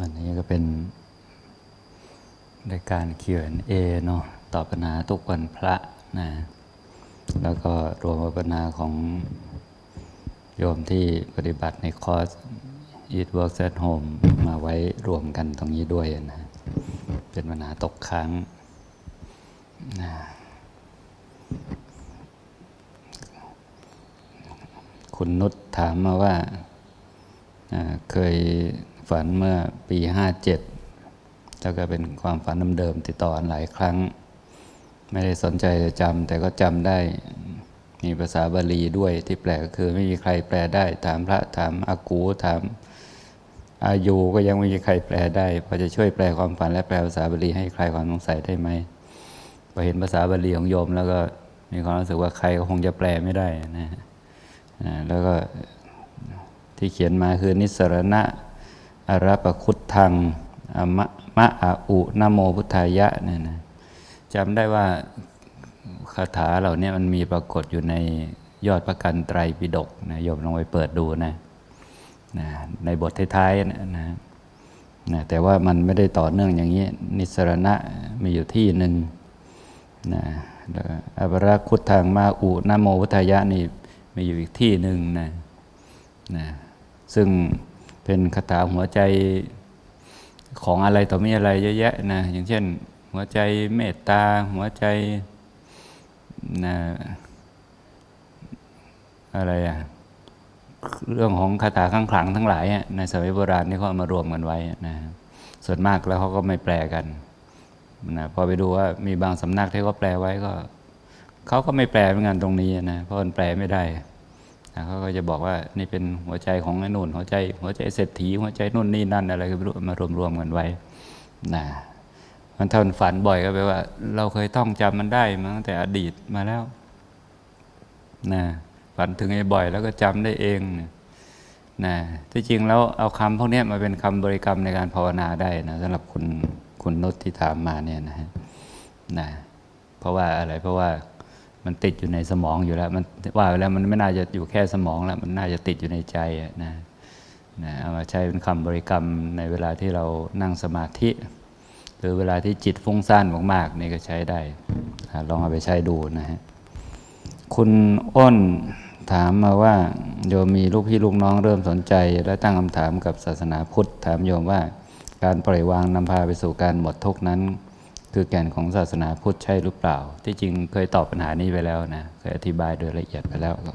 วันนี้ก็เป็นรายการ Q&A เอเนาะตอบปัญหาทุกวันพระนะแล้วก็รวมปัญหาของโยมที่ปฏิบัติในคอร์ส Eat Work at Home มาไว้รวมกันตรงนี้ด้วยนะเป็นปัญหาตกค้างนะคุณนุชถามมาว่าเคย ฝันเมื่อปีห้าเจ็ดแล้วก็เป็นความฝันเดิมติดต่อหลายครั้ง ไม่ได้สนใจจะจำแต่ก็จำได้ มีภาษาบาลีด้วยที่แปลก็คือไม่มีใครแปลได้ ถามพระถามอากูถามอายุก็ยังไม่มีใครแปลได้พอจะช่วยแปลความฝันและแปลภาษาบาลีให้ใครความสงสัยได้ไหมพอเห็นภาษาบาลีของโยม แล้วก็มีความรู้สึกว่าใครก็คงจะแปลไม่ได้นะฮะแล้วก็ที่เขียนมาคือนิสรณะ อรปคุตทังอมะมะอาอุนะโมพุทธายะเนี่ยนะจำได้ว่าคาถาเหล่านี้มันมีปรากฏอยู่ในยอดพระกันไตรปิฎกนะโยมลองไปเปิดดูนะนะในบทท้ายๆนะนะนะแต่ว่ามันไม่ได้ต่อเนื่องอย่างนี้ นิสรณะมีอยู่ที่หนึ่งนะแล้วก็อภรคุตทางมาอุนะโมพุทธายะนี่มีอยู่อีกที่หนึ่งนะนะซึ่ง เป็นคาถาหัวใจของอะไรต่อมีอะไรเยอะแยะนะอย่างเช่น หัวใจเมตตา หัวใจนะอะไรอะเรื่องของคาถาข้างขลังทั้งหลายในสมัยโบราณนี่เขาเอามารวมกันไว้นะส่วนมากแล้วเขาก็ไม่แปลกันนะพอไปดูว่ามีบางสำนักที่เขาแปลไว้ก็เขาก็ไม่แปลเหมือนกันตรงนี้นะเพราะมันแปลไม่ได้ เขาก็จะบอกว่านี่เป็นหัวใจของไอ้นู่นหัวใจ หัวใจเศรษฐีหัวใจนู่นนี่นั่นอะไรก็ไม่รู้มารวมๆกันไว้นะมันท่านฝันบ่อยก็แปลว่า เราเคยท่องจำมันได้มาตั้งแต่อดีตมาแล้วนะฝันถึงไอ้บ่อยแล้วก็จำได้เองนะที่จริงแล้วเอาคำพวกนี้มาเป็นคำบริกรรมในการภาวนาได้นะสำหรับคุณคุณนุชที่ถามมาเนี่ยนะฮะนะเพราะว่าอะไรเพราะว่า มันติดอยู่ในสมองอยู่แล้ว มันว่าไปแล้วมันไม่น่าจะอยู่แค่สมองแล้ว มันน่าจะติดอยู่ในใจนะนะเอามาใช้เป็นคำบริกรรมในเวลาที่เรานั่งสมาธิ หรือเวลาที่จิตฟุ้งซ่านมากๆนี่ก็ใช้ได้ ลองเอาไปใช้ดูนะฮะคุณอ้นถามมาว่า โยมมีลูกพี่ลูกน้องเริ่มสนใจ และตั้งคำถามกับศาสนาพุทธ ถามโยมว่า การปล่อยวางนำพาไปสู่การหมดทุกข์นั้น คือแก่นของศาสนาพุทธใช่หรือเปล่า ที่จริงเคยตอบปัญหานี้ไปแล้วนะเคยอธิบายโดยละเอียดไปแล้วก็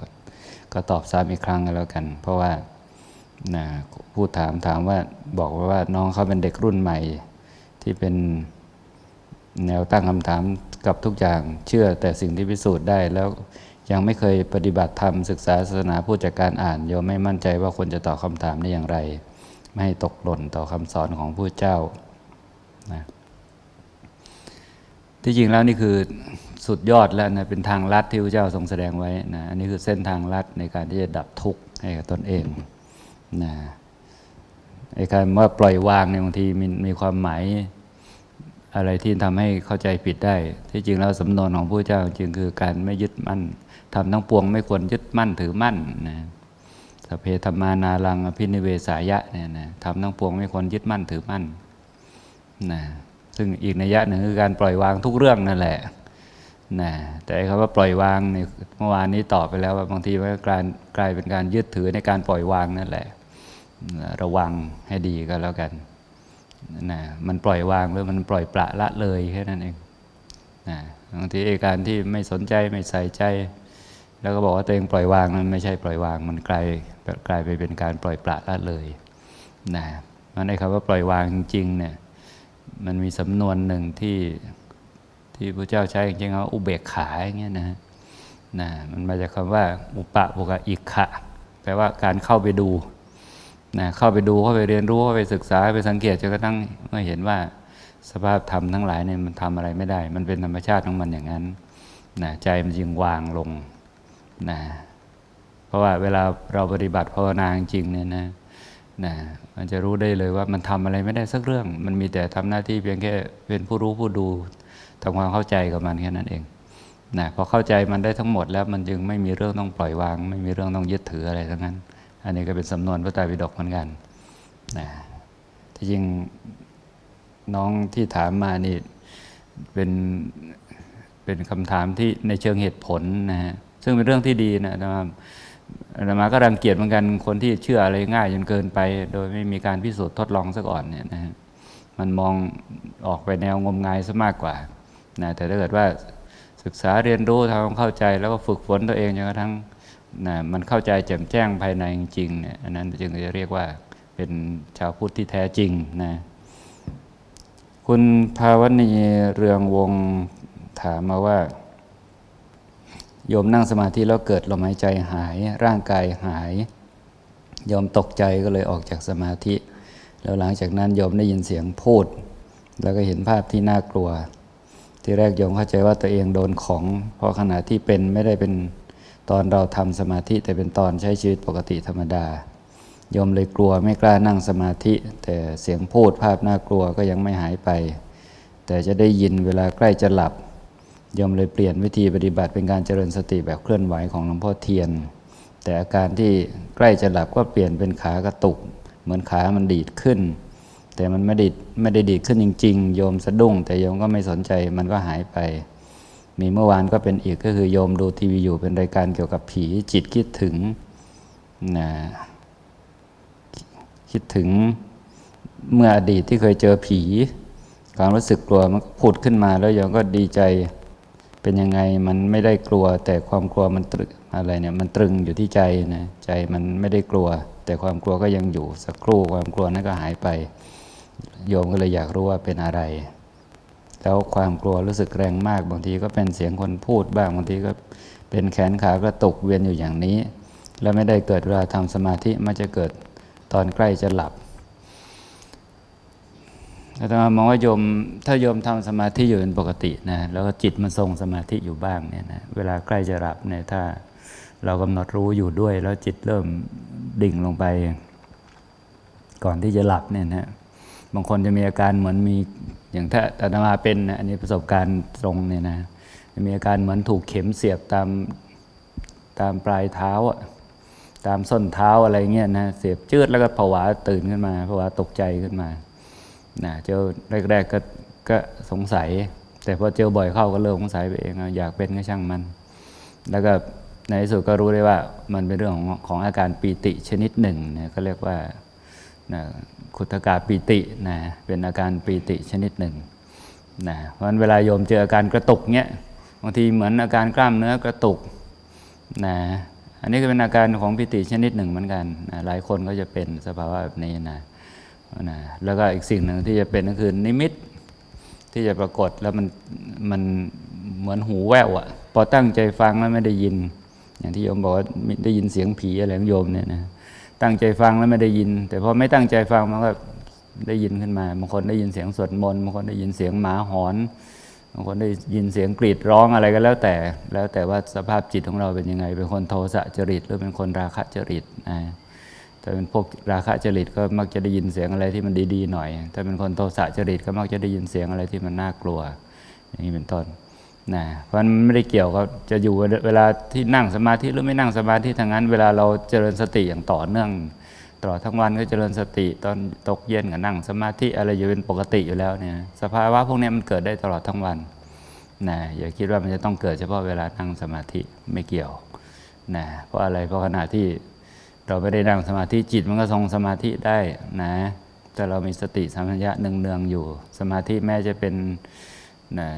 ก็ตอบซ้ำอีกครั้งก็แล้วกัน เพราะว่านะผู้ถามถามว่าบอกว่าน้องเขาเป็นเด็กรุ่นใหม่ ที่เป็นแนวตั้งคำถามกับทุกอย่างเชื่อแต่สิ่งที่พิสูจน์ได้แล้วยังไม่เคยปฏิบัติธรรมศึกษาศาสนาพูดจากการอ่านโยมไม่มั่นใจว่าควรจะตอบคำถามได้อย่างไร ไม่ให้ตกหล่นต่อคำสอนของผู้เจ้านะ ที่จริงแล้วนี่คือสุดยอดแล้วนะเป็นทางลัดที่พระเจ้าทรงแสดงไว้นะอันนี้คือเส้นทางลัดในการที่จะดับทุกข์ให้กับตนเองนะไอ้คำว่าปล่อยวางเนี่ยบางทีมีมีความหมายอะไรที่ทำให้เข้าใจผิดได้ ที่จริงแล้วสำนวนของพระเจ้าจริงคือการไม่ยึดมั่นทำทั้งปวงไม่ควรยึดมั่นถือมั่นนะสเพธรรมานารังอภินิเวสายะเนี่ยนะทำทั้งปวงไม่ควรยึดมั่นถือมั่นนะ ซึ่งอีกนัยยะหนึ่งคือการปล่อยวางทุกเรื่องนั่นแหละนะแต่คำว่าปล่อยวางเนี่ยเมื่อวานนี้ตอบไปแล้วว่าบางทีมันกลายกลายเป็นการยึดถือในการปล่อยวางนั่นแหละ ระวังให้ดีก็แล้วกันนะมันปล่อยวางหรือมันปล่อยปละละเลยแค่นั้นเองนะบางทีไอ้การที่ไม่สนใจไม่ใส่ใจ แล้วก็บอกว่าตัวเองปล่อยวางมันไม่ใช่ปล่อยวาง มันกลายกลายไปเป็นการปล่อยปละละเลยนะมันไอ้คำว่าปล่อยวางจริงๆเนี่ย มันมีสำนวนหนึ่งที่ที่พระเจ้าใช้จริงๆว่าอุเบกขาอย่างเงี้ยนะนะมันมาจากคำว่า อุปะบุกะอิขะแปลว่าการเข้าไปดูนะเข้าไปดูเข้าไปเรียนรู้เข้าไปศึกษาไปสังเกตจนกระทั่งเมื่อเห็นว่าสภาพธรรมทั้งหลายเนี่ยมันทำอะไรไม่ได้ มันเป็นธรรมชาติของมันอย่างนั้นนะใจมันจึงวางลงนะเพราะว่าเวลาเราปฏิบัติภาวนาจริงเนี่ยนะ นะมันจะรู้ได้เลยว่ามันทำอะไรไม่ได้สักเรื่อง มันมีแต่ทำหน้าที่เพียงแค่เป็นผู้รู้ผู้ดูทำความเข้าใจกับมันแค่นั้นเองนะพอเข้าใจมันได้ทั้งหมดแล้วมันจึงไม่มีเรื่องต้องปล่อยวาง ไม่มีเรื่องต้องยึดถืออะไรทั้งนั้น อันนี้ก็เป็นสำนวนพระไตรปิฎกเหมือนกันนะที่จริงน้องที่ถามมานี่เป็นเป็นคำถามที่ในเชิงเหตุผลนะฮะซึ่งเป็นเรื่องที่ดีนะอาตมา อาตมาก็รังเกียจเหมือนกันคนที่เชื่ออะไรง่ายจนเกินไป โดยไม่มีการพิสูจน์ทดลองซะก่อนเนี่ยนะฮะมันมองออกไปแนวงมงายซะมากกว่านะแต่ถ้าเกิดว่าศึกษาเรียนรู้ทำความเข้าใจแล้วก็ฝึกฝนตัวเองจนกระทั่งนะมันเข้าใจแจ่มแจ้งภายในจริงเนี่ยอันนั้นจึงจะเรียกว่าเป็นชาวพุทธที่แท้จริงนะคุณภาวณีเรืองวงถามมาว่า โยมนั่งสมาธิแล้วเกิดลมหายใจหาย ร่างกายหาย โยมตกใจก็เลยออกจากสมาธิ แล้วหลังจากนั้นโยมได้ยินเสียงพูด แล้วก็เห็นภาพที่น่ากลัว ที่แรกโยมเข้าใจว่าตัวเองโดนของ เพราะขณะที่เป็นไม่ได้เป็นตอนเราทำสมาธิแต่เป็นตอนใช้ชีวิตปกติธรรมดาโยมเลยกลัวไม่กล้านั่งสมาธิ แต่เสียงพูดภาพน่ากลัวก็ยังไม่หายไป แต่จะได้ยินเวลาใกล้จะหลับ ยมเลยเปลี่ยนวิธีปฏิบัติเป็นการเจริญสติแบบเคลื่อนไหวของหลวงพ่อเทียน แต่อาการที่ใกล้จะหลับก็เปลี่ยนเป็นขากระตุก เหมือนขามันดีดขึ้น แต่มันไม่ได้ไม่ได้ดีดขึ้นจริง ๆ โยมสะดุ้ง แต่โยมก็ไม่สนใจมันก็หายไป มีเมื่อวานก็เป็นอีกก็คือโยมดูทีวีอยู่เป็นรายการเกี่ยวกับผีจิตคิดถึงนะคิดถึงเมื่ออดีตที่เคยเจอผี ความรู้สึกกลัวมันก็ผุดขึ้นมาแล้วโยมก็ดีใจ เป็นยังไงมันไม่ได้กลัว แต่ความกลัวมันตรึกอะไรเนี่ยมันตรึงอยู่ที่ใจนะใจมันไม่ได้กลัว แต่ความกลัวก็ยังอยู่สักครู่ความกลัวนั้นก็หายไป โยมก็เลยอยากรู้ว่าเป็นอะไร แล้วความกลัวรู้สึกแรงมากบางทีก็เป็นเสียงคนพูดบ้างบางทีก็เป็นแขนขากระตุกเวียนอยู่อย่างนี้ แล้วไม่ได้เกิดเวลาทำสมาธิมันจะเกิดตอนใกล้จะหลับ อาตมามองว่าโยมถ้าโยมทำสมาธิอยู่เป็นปกตินะแล้วก็จิตมันทรงสมาธิอยู่บ้างเนี่ยนะเวลาใกล้จะหลับเนี่ยถ้าเรากำหนดรู้อยู่ด้วย แล้วจิตเริ่มดิ่งลงไป ก่อนที่จะหลับเนี่ยนะบางคนจะมีอาการเหมือนมีอย่างถ้าอาตมาเป็นนะอันนี้ประสบการณ์ตรงเนี่ยนะจะมีอาการเหมือนถูกเข็มเสียบตามตามปลายเท้าอะตามส้นเท้าอะไรเงี้ยนะเสียบจืดแล้วก็ผวาตื่นขึ้นมาผวาตกใจขึ้นมา นะเจอแรก ๆ ก็ก็สงสัย แต่พอเจอบ่อยเข้าก็เริ่มสงสัยไปเองอะอยากเป็นก็ช่างมัน แล้วก็ในที่สุดก็รู้ได้ว่ามันเป็นเรื่องของของอาการปีติชนิดหนึ่งนะก็เรียกว่านะคุถกาปีตินะเป็นอาการปีติชนิดหนึ่งนะเพราะฉะนั้นเวลาโยมเจออาการกระตุกเนี้ยบางทีเหมือนอาการกล้ามเนื้อกระตุกนะอันนี้ก็เป็นอาการของปิติชนิดหนึ่งเหมือนกันนะหลายคนก็จะเป็นสภาวะแบบนี้นะ นะแล้วก็อีกสิ่งหนึ่งที่จะเป็นก็คือนิมิตที่จะปรากฏแล้วมันมันเหมือนหูแว่วอะพอตั้งใจฟังแล้วไม่ได้ยิน อย่างที่โยมบอกว่าได้ยินเสียงผีอะไรของโยมเนี่ยนะตั้งใจฟังแล้วไม่ได้ยิน แต่พอไม่ตั้งใจฟังมันก็ได้ยินขึ้นมาบางคนได้ยินเสียงสวดมนต์บางคนได้ยินเสียงหมาหอนบางคนได้ยินเสียงกรีดร้องอะไรก็แล้วแต่ แล้วแต่ว่าสภาพจิตของเราเป็นยังไง เป็นคนโทสะจริตหรือเป็นคนราคะจริตนะ ถ้าเป็นพวกราคะจริตก็มักจะได้ยินเสียงอะไรที่มันดีๆหน่อย ถ้าเป็นคนโทสะจริตก็มักจะได้ยินเสียงอะไรที่มันน่ากลัว อย่างนี้เป็นต้นนะเพราะมันไม่ได้เกี่ยวกับจะอยู่เวลาที่นั่งสมาธิหรือไม่นั่งสมาธิทางนั้น เวลาเราเจริญสติอย่างต่อเนื่องตลอดทั้งวันก็เจริญสติตอนตกเย็นก็นั่งสมาธิอะไรอยู่เป็นปกติอยู่แล้วเนี่ยสภาวะพวกนี้มันเกิดได้ตลอดทั้งวันนะอย่าคิดว่ามันจะต้องเกิดเฉพาะเวลานั่งสมาธิไม่เกี่ยวนะเพราะอะไรเพราะขณะที่ เราไม่ได้นั่งสมาธิจิตมันก็ทรงสมาธิได้นะแต่เรามีสติสัมปชัญญะเนืองๆอยู่ สมาธิแม้จะเป็นนะ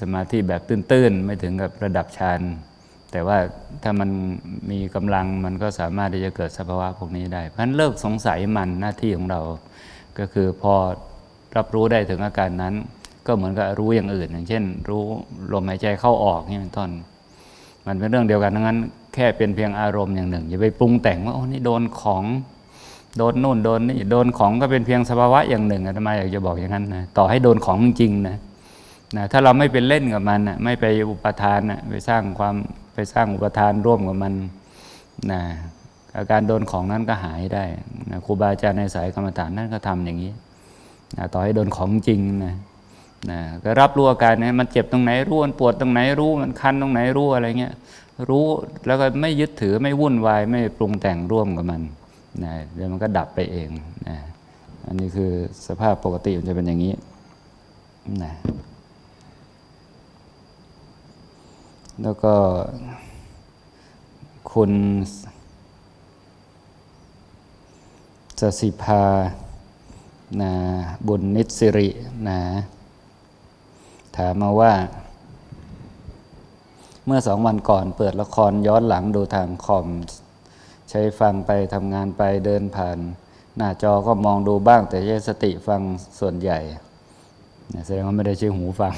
สมาธิแบบตื้นๆ ไม่ถึงกับระดับฌานแต่ว่าถ้ามันมีกำลังมันก็สามารถที่จะเกิดสภาวะพวกนี้ได้ เพราะฉะนั้นเลิกสงสัยมันหน้าที่ของเรา ก็คือพอรับรู้ได้ถึงอาการนั้น ก็เหมือนกับรู้อย่างอื่น อย่างเช่น รู้ลมหายใจเข้าออกนี่เป็นต้น มันเป็นเรื่องเดียวกันทั้งนั้น แค่เป็นเพียงอารมณ์อย่างหนึ่งอย่าไปปรุงแต่งว่าโอ้นี่โดนของโดนนู่นโดนนี่โดนของก็เป็นเพียงสภาวะอย่างหนึ่งอาตมอยากจะบอกอย่างนั้นนะต่อให้โดนของจริงนะนะถ้าเราไม่เป็นเล่นกับมันนะไม่ไปอุปทานนะไปสร้างความไปสร้างอุปทานร่วมกับมันนะอาการโดนของนั้นก็หายได้นะครูบาอาจารย์ในสายกรรมฐานนั่นก็ทำอย่างนี้นะต่อให้โดนของจริงนะ นะก็รับรู้อาการนี้มันเจ็บตรงไหนรู้มันปวดตรงไหนรู้มันคันตรงไหนรู้อะไรเงี้ยรู้แล้วก็ไม่ยึดถือไม่วุ่นวายไม่ปรุงแต่งร่วมกับมันนะเดี๋ยวมันก็ดับไปเองนะอันนี้คือสภาพปกติมันจะเป็นอย่างนี้นะแล้วก็คุณสสิภานะบุญนิสสิรินะ ถามมาว่า เมื่อสองวันก่อนเปิดละครย้อนหลังดูทางคอม ใช้ฟังไปทำงานไปเดินผ่าน หน้าจอก็มองดูบ้าง แต่ใช้สติฟังส่วนใหญ่แสดงว่าไม่ได้ใช้หูฟัง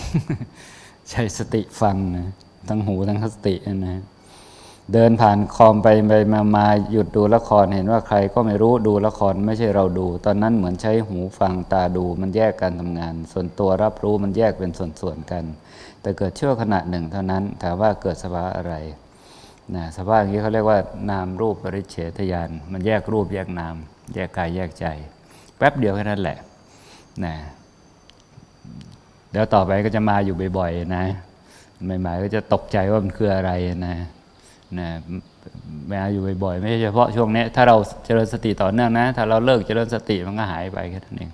ใช้สติฟังนะทั้งหูทั้งสตินะ เดินผ่านคอมไปไปมามาหยุดดูละครเห็นว่าใครก็ไม่รู้ดูละครไม่ใช่เราดู ตอนนั้นเหมือนใช้หูฟังตาดูมันแยกการทำงาน ส่วนตัวรับรู้มันแยกเป็นส่วนๆกัน แต่เกิดชั่วขณะหนึ่งเท่านั้นถามว่าเกิดสภาวะอะไรนะสภาวะอย่างนี้เขาเรียกว่านามรูปปริเฉทญาณมันแยกรูปแยกนาม แยกกายแยกใจ แป๊บเดียวแค่นั้นแหละนะเดี๋ยวต่อไปก็จะมาอยู่บ่อยๆนะใหม่ๆก็จะตกใจว่ามันคืออะไรนะ นะมาอยู่บ่อยๆไม่ใช่เฉพาะช่วงนี้ถ้าเราเจริญสติต่อเนื่องนะ ถ้าเราเลิกเจริญสติมันก็หายไปแค่นั้นเอง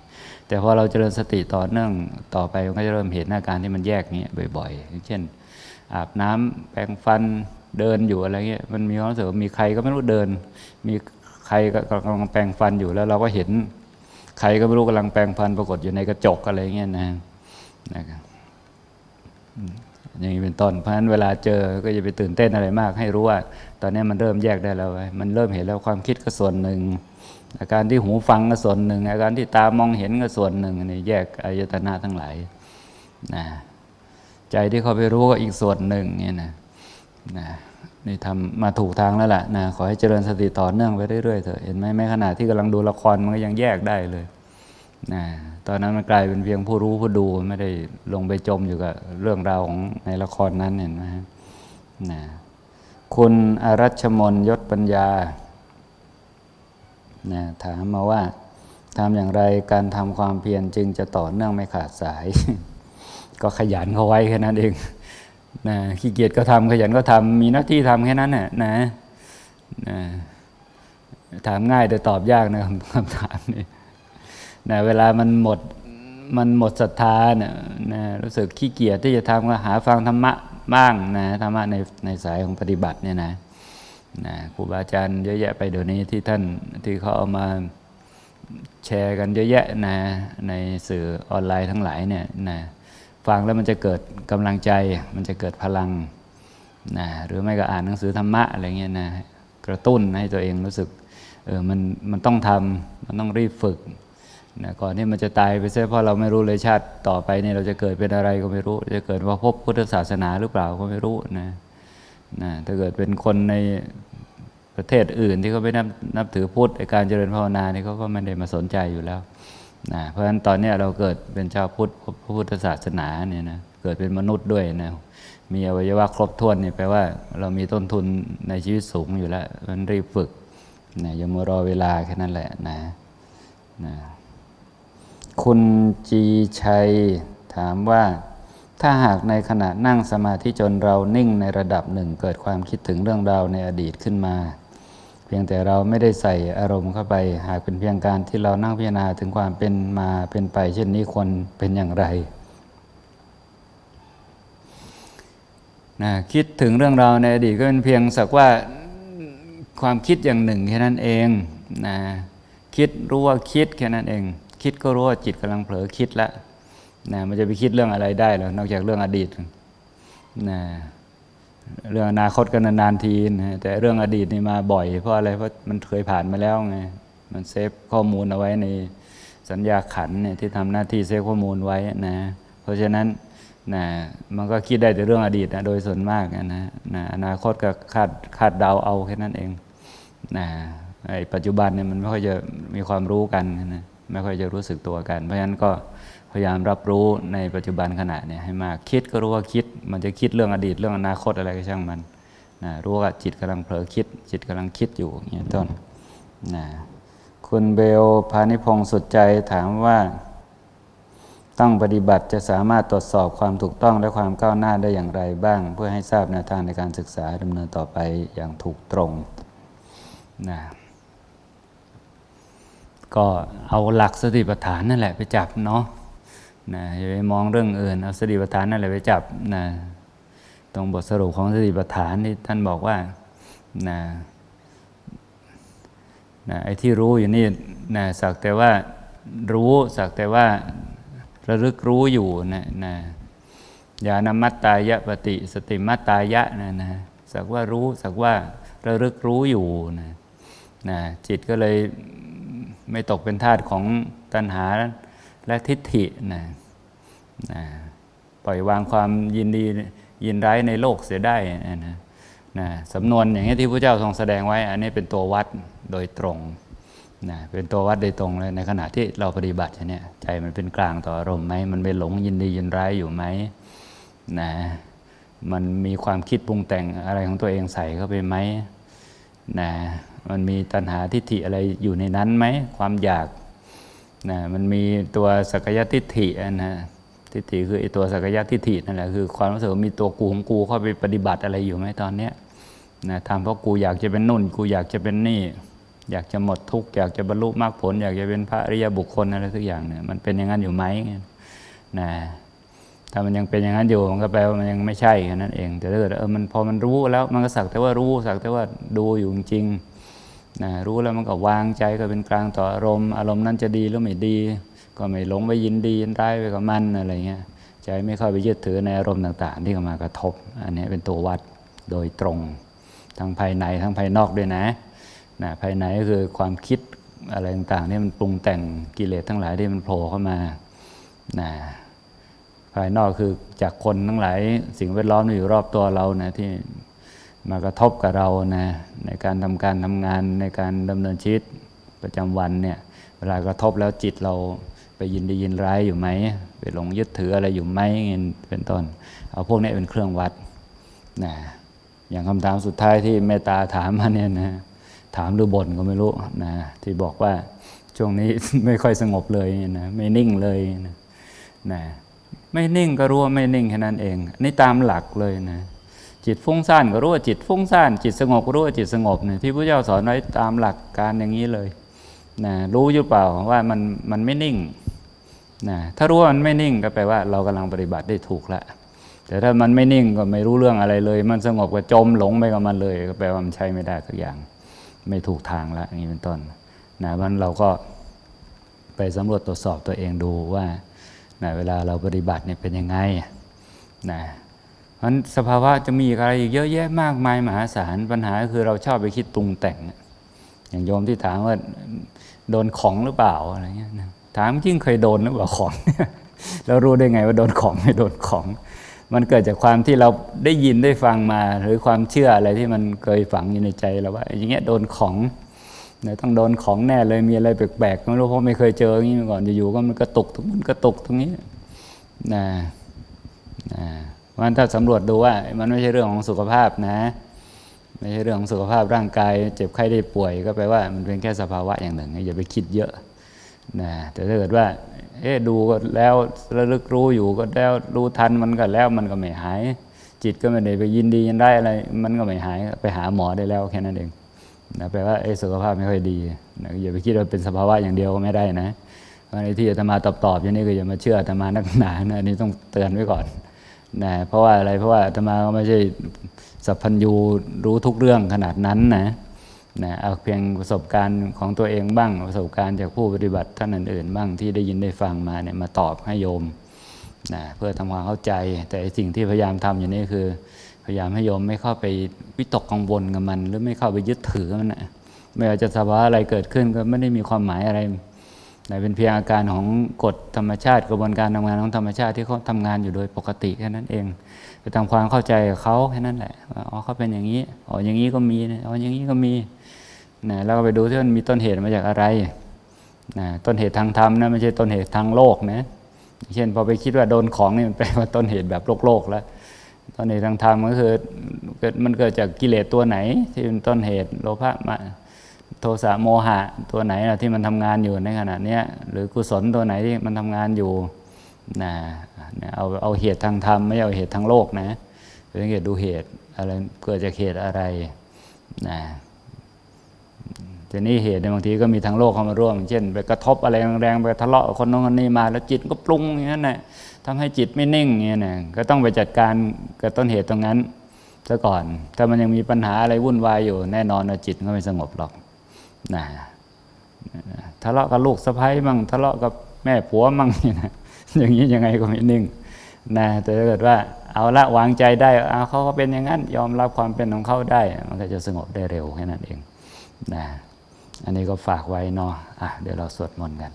แต่พอเราเจริญสติต่อเนื่องต่อไปมันก็จะเริ่มเห็นอาการที่มันแยกนี้บ่อย ๆ เช่น อาบน้ำแปรงฟันเดินอยู่อะไรเงี้ยมันมีความรู้สึกมีใครก็ไม่รู้เดิน มีใครก็กำลังแปรงฟันอยู่แล้วเราก็เห็น ใครก็ไม่รู้กำลังแปรงฟันปรากฏอยู่ในกระจกอะไรเงี้ยนะนะครับ อย่างนี้เป็นต้น เพราะฉะนั้นเวลาเจอก็อย่าไปตื่นเต้นอะไรมาก ให้รู้ว่า ตอนนี้มันเริ่มแยกได้แล้วเว้มันเริ่มเห็นแล้วความคิดก็ส่วนหนึ่ง อาการที่หูฟังก็ส่วนหนึ่ง อาการที่ตามองเห็นก็ส่วนหนึ่งนี่แยกอายตนะทั้งหลายนะใจที่เขาไปรู้ก็อีกส่วนหนึ่งเนี่ยนะนะนี่ทำมาถูกทางแล้วล่ะนะขอให้เจริญสติต่อเนื่องไปเรื่อยๆเถอะเห็นไหมแม้ขณะที่กำลังดูละครมันก็ยังแยกได้เลย นะตอนนั้นมันกลายเป็นเพียงผู้รู้ผู้ดูไม่ได้ลงไปจมอยู่กับเรื่องราวของในละครนั้นเห็นไหมฮะนะคุณอารัชมนยศปัญญานะถามมาว่าทำอย่างไรการทำความเพียรจึงจะต่อเนื่องไม่ขาดสาย ก็ขยันเขาไว้แค่นั้นเองนะขี้เกียจก็ทำขยันก็ทำมีหน้าที่ทำแค่นั้นน่ะนะนะถามง่ายแต่ตอบยากนะคำถามนี้ นะเวลามันหมดมันหมดศรัทธาเนี่ยนะรู้สึกขี้เกียจที่จะทำก็หาฟังธรรมะบ้างนะธรรมะในในสายของปฏิบัติเนี่ยนะนะครูบาอาจารย์เยอะแยะไปเดี๋ยวนี้ที่ท่านที่เขาเอามาแชร์กันเยอะแยะนะในสื่อออนไลน์ทั้งหลายเนี่ยนะฟังแล้วมันจะเกิดกำลังใจ มันจะเกิดพลังนะหรือไม่ก็อ่านหนังสือธรรมะอะไรเงี้ยนะกระตุ้นให้ตัวเองรู้สึกเออมันมันต้องทำมันต้องรีบฝึก นะก่อนที่มันจะตายไปเสียเพราะเราไม่รู้เลยชาติต่อไปเนี่ยเราจะเกิดเป็นอะไรก็ไม่รู้ จะเกิดว่าพบพุทธศาสนาหรือเปล่าก็ไม่รู้นะนะถ้าเกิดเป็นคนในประเทศอื่นที่เขาไม่นับนับถือพุทธในการเจริญภาวนานี่เขาก็ไม่ได้มาสนใจอยู่แล้วนะเพราะฉะนั้นตอนนี้เราเกิดเป็นชาวพุทธพระพุทธศาสนาเนี่ยนะเกิดเป็นมนุษย์ด้วยนะมีอวัยวะครบถ้วนเนี่ยแปลว่าเรามีต้นทุนในชีวิตสูงอยู่แล้วมันรีบฝึกนะอย่ามารอเวลาแค่นั้นแหละนะนะ คุณจีชัยถามว่า ถ้าหากในขณะนั่งสมาธิจนเรานิ่งในระดับหนึ่งเกิดความคิดถึงเรื่องราวในอดีตขึ้นมา เพียงแต่เราไม่ได้ใส่อารมณ์เข้าไป หากเป็นเพียงการที่เรานั่งพิจารณาถึงความเป็นมาเป็นไป เช่นนี้ควรเป็นอย่างไรนะคิดถึงเรื่องราวในอดีตก็เป็นเพียงสักว่าความคิดอย่างหนึ่งแค่นั้นเองนะคิดรู้ว่าคิดแค่นั้นเอง คิดก็รู้ว่าจิตกำลังเผลอคิดแล้วนะมันจะไปคิดเรื่องอะไรได้หรอนอกจากเรื่องอดีตนะเรื่องอนาคตก็นนานๆทีนะแต่เรื่องอดีตนี่มาบ่อย เพราะอะไรเพราะมันเคยผ่านมาแล้วไงมันเซฟข้อมูลเอาไว้ในสัญญาขันเนี่ยที่ทำหน้าที่เซฟข้อมูลไว้นะเพราะฉะนั้นนะมันก็คิดได้แต่เรื่องอดีตนะโดยส่วนมากนะนะอนาคตก็คาดคาดเดาเอาแค่นั้นเองนะไอ้ปัจจุบันเนี่ยมันไม่ค่อยจะมีความรู้กันนะ ไม่ค่อยจะรู้สึกตัวกัน เพราะฉะนั้นก็พยายามรับรู้ในปัจจุบันขณะเนี่ยให้มากคิดก็รู้ว่าคิด มันจะคิดเรื่องอดีตเรื่องอนาคตอะไรก็ช่างมันนะรู้ว่าจิตกำลังเผลอคิด จิตกำลังคิดอยู่อย่างนี้ต้นนะคุณเบลพานิพงศ์สุดใจถามว่า ต้องปฏิบัติจะสามารถตรวจสอบความถูกต้องและความก้าวหน้าได้อย่างไรบ้าง เพื่อให้ทราบแนวทางในการศึกษาดำเนินต่อไปอย่างถูกตรงนะ ก็เอาหลักสติปัฏฐานนั่นแหละไปจับเนาะนะอย่าไปมองเรื่องอื่นเอาสติปัฏฐานนั่นแหละไปจับนะตรงบทสรุปของสติปัฏฐานที่ท่านบอกว่านะนะไอ้ที่รู้อยู่นี่นะสักแต่ว่ารู้สักแต่ว่าระลึกรู้อยู่นะนะญาณมัตตายะปฏิสติมัตตายะนะนะสักว่ารู้สักว่าระลึกรู้อยู่นะนะจิตก็เลย ไม่ตกเป็นทาสของตัณหาและทิฏฐินะนะปล่อยวางความยินดียินร้ายในโลกเสียได้นะนะสำนวนอย่างนี้ที่พระเจ้าทรงแสดงไว้ อันนี้เป็นตัววัดโดยตรงนะเป็นตัววัดโดยตรงเลยในขณะที่เราปฏิบัติเนี่ยใจมันเป็นกลางต่ออารมณ์ไหมมันไปหลงยินดียินร้ายอยู่ไหมนะมันมีความคิดปรุงแต่งอะไรของตัวเองใส่เข้าไปไหมนะ มันมีตัณหาทิฏฐิอะไรอยู่ในนั้นไหมความอยากนะมันมีตัวสักยทิฏฐิอะนะทิฏฐิคือไอตัวสักยทิฏฐินั่นแหละคือความรู้สึกมีตัวกูของกูเข้าไปปฏิบัติอะไรอยู่ไหมตอนเนี้ยนะทำเพราะกูอยากจะเป็นนุ่น กูอยากจะเป็นนี่ อยากจะหมดทุกข์อยากจะบรรลุมรรคผล อยากจะเป็นพระอริยบุคคลอะไรสักอย่างเนี่ยมันเป็นอย่างนั้นอยู่ไหมนะถ้ามันยังเป็นอย่างนั้นอยู่มันก็แปลว่ามันยังไม่ใช่แค่นั้นเอง แต่ถ้าเกิดเออมันพอมันรู้แล้วมันก็สักแต่ว่ารู้สักแต่ว่าดูอยู่จริง นะรู้แล้วมันก็วางใจก็เป็นกลางต่ออารมณ์ อารมณ์นั้นจะดีหรือไม่ดี ก็ไม่หลงไปยินดียินร้ายไปกับมันอะไรเงี้ยใจไม่เข้าไปยึดถือในอารมณ์ต่าง ๆ ที่เข้ามากระทบ อันนี้เป็นตัววัดโดยตรง ทั้งภายในทั้งภายนอกด้วยนะนะภายในก็คือความคิดอะไรต่างๆที่มันปรุงแต่งกิเลสทั้งหลายที่มันโผล่เข้ามานะภายนอกคือจากคนทั้งหลายสิ่งแวดล้อมที่อยู่รอบตัวเรานะที่ มากระทบกับเรานะในการทำการทำงานในการดำเนินชีวิตประจำวันเนี่ยเวลากระทบแล้วจิตเราไปยินดียินร้ายอยู่ไหมไปหลงยึดถืออะไรอยู่ไหมเงี้ยเป็นต้น เอาพวกนี้เป็นเครื่องวัดนะอย่างคำถามสุดท้ายที่เมตตาถามมาเนี่ยนะถามหรือบ่นก็ไม่รู้นะที่บอกว่าช่วงนี้ไม่ค่อยสงบเลยนะไม่นิ่งเลยนะนะไม่นิ่งก็รู้ว่าไม่นิ่งแค่นั้นเองอันนี่ตามหลักเลยนะ จิตฟุ้งซ่านก็รู้ว่าจิตฟุ้งซ่าน จิตสงบก็รู้ว่าจิตสงบเนี่ยที่พระเจ้าสอนไว้ตามหลักการอย่างนี้เลยนะรู้อยู่เปล่าว่ามันมันไม่นิ่งนะถ้ารู้ว่ามันไม่นิ่งก็แปลว่าเรากำลังปฏิบัติได้ถูกแล้วแต่ถ้ามันไม่นิ่งก็ไม่รู้เรื่องอะไรเลย มันสงบก็จมหลงไปกับมันเลย ก็แปลว่ามันใช้ไม่ได้สักอย่าง ไม่ถูกทางแล้วอย่างนี้เป็นต้นนะมันเราก็ไปสำรวจตรวจสอบตัวเองดูว่านะเวลาเราปฏิบัติเนี่ยเป็นยังไงนะ เพราะฉะนั้นสภาวะจะมีอะไรอีกเยอะแยะมากมายมหาศาลปัญหาคือเราชอบไปคิดปรุงแต่ง อย่างโยมที่ถามว่าโดนของหรือเปล่าอะไรเงี้ยนะถามจริงเคยโดนหรือเปล่าของเรารู้ได้ไงว่าโดนของไม่โดนของ มันเกิดจากความที่เราได้ยินได้ฟังมา หรือความเชื่ออะไรที่มันเคยฝังอยู่ในใจเราว่า อย่างเงี้ยโดนของนะต้องโดนของแน่เลยมีอะไรแปลกๆไม่รู้เพราะไม่เคยเจออย่างนี้มาก่อนอยู่ๆก็มันกระตุกตรงนั้นกระตุกตรงนี้นะนะ วันถ้าสำรวจดูว่ามันไม่ใช่เรื่องของสุขภาพนะไม่ใช่เรื่องของสุขภาพร่างกาย เจ็บไข้ได้ป่วยก็แปลว่ามันเป็นแค่สภาวะอย่างหนึ่งอย่าไปคิดเยอะนะแต่ถ้าเกิดว่าเอ๊ดูก็แล้วระลึกรู้อยู่ก็แล้วรู้ทันมันก็แล้วมันก็ไม่หาย จิตก็ไม่ได้ไปยินดียินได้อะไร มันก็ไม่หายไปหาหมอได้แล้วแค่นั้นเองนะแปลว่าเอ้สุขภาพไม่ค่อยดีนะอย่าไปคิดว่าเป็นสภาวะอย่างเดียวก็ไม่ได้นะเพราะในที่อาตมาตอบตอบอย่างนี้ก็อย่ามาเชื่ออาตมานักหนานะนนี้ต้องเตือนไว้ก่อน นะเพราะว่าอะไรเพราะว่าอาตมาก็ไม่ใช่สัพพัญญูรู้ทุกเรื่องขนาดนั้นนะนะเอาเพียงประสบการณ์ของตัวเองบ้าง ประสบการณ์จากผู้ปฏิบัติท่านอื่นๆบ้างที่ได้ยินได้ฟังมาเนี่ยมาตอบให้โยมนะเพื่อทำความเข้าใจ แต่สิ่งที่พยายามทำอย่างนี้คือ พยายามให้โยมไม่เข้าไปวิตกกังวลกับมัน หรือไม่เข้าไปยึดถือมันนะไม่ว่าจะสภาวะอะไรเกิดขึ้นก็ไม่ได้มีความหมายอะไร แต่เป็นเพียงอาการของกฎธรรมชาติ กระบวนการทำงานของธรรมชาติที่เขาทำงานอยู่โดยปกติแค่นั้นเองไปทำความเข้าใจเขาแค่นั้นแหละอ๋อเขาเป็นอย่างนี้อ๋ออย่างนี้ก็มีนะอ๋ออย่างนี้ก็มีนะแล้วก็ไปดูที่มันมีต้นเหตุมาจากอะไรนะต้นเหตุทางธรรมนะไม่ใช่ต้นเหตุทางโลกนะเช่นพอไปคิดว่าโดนของนี่มันแปลว่าต้นเหตุแบบโลกโลกแล้วต้นเหตุทางธรรมก็คือเกิดมันเกิดจากกิเลสตัวไหน ที่เป็นต้นเหตุโลภะมา โทสะโมหะตัวไหนนะที่มันทำงานอยู่ในขณะเนี้ยหรือกุศลตัวไหนที่มันทำงานอยู่นะเอาเอาเหตุทางธรรมไม่เอาเหตุทางโลกนะสังเกตดูเหตุอะไรเกิดจากเหตุอะไรนะทีนี้เหตุในบางทีก็มีทางโลกเข้ามาร่วม เช่น ไปกระทบอะไรแรงๆไปทะเลาะกับคนน้นคนนี้มา แล้วจิตก็ปรุงอย่างนั้นนะทำให้จิตไม่นิ่งอย่างนี้นะก็ต้องไปจัดการกับต้นเหตุตรงนั้นซะก่อน ถ้ามันยังมีปัญหาอะไรวุ่นวายอยู่ แน่นอนว่าจิตก็ไม่สงบหรอก นะทะเลาะกับลูกสะพ้ยมั่งทะเลาะกับแม่ผัวมั่งนี่นะอย่างนี้ยังไงก็ไม่นิ่งนะแต่ถ้าเกิดว่าเอาละวางใจได้เอาเขาก็เป็นอย่างนั้น ยอมรับความเป็นของเขาได้ มันก็จะสงบได้เร็วแค่นั้นเองนะอันนี้ก็ฝากไว้เนาะอะเดี๋ยวเราสวดมนต์กัน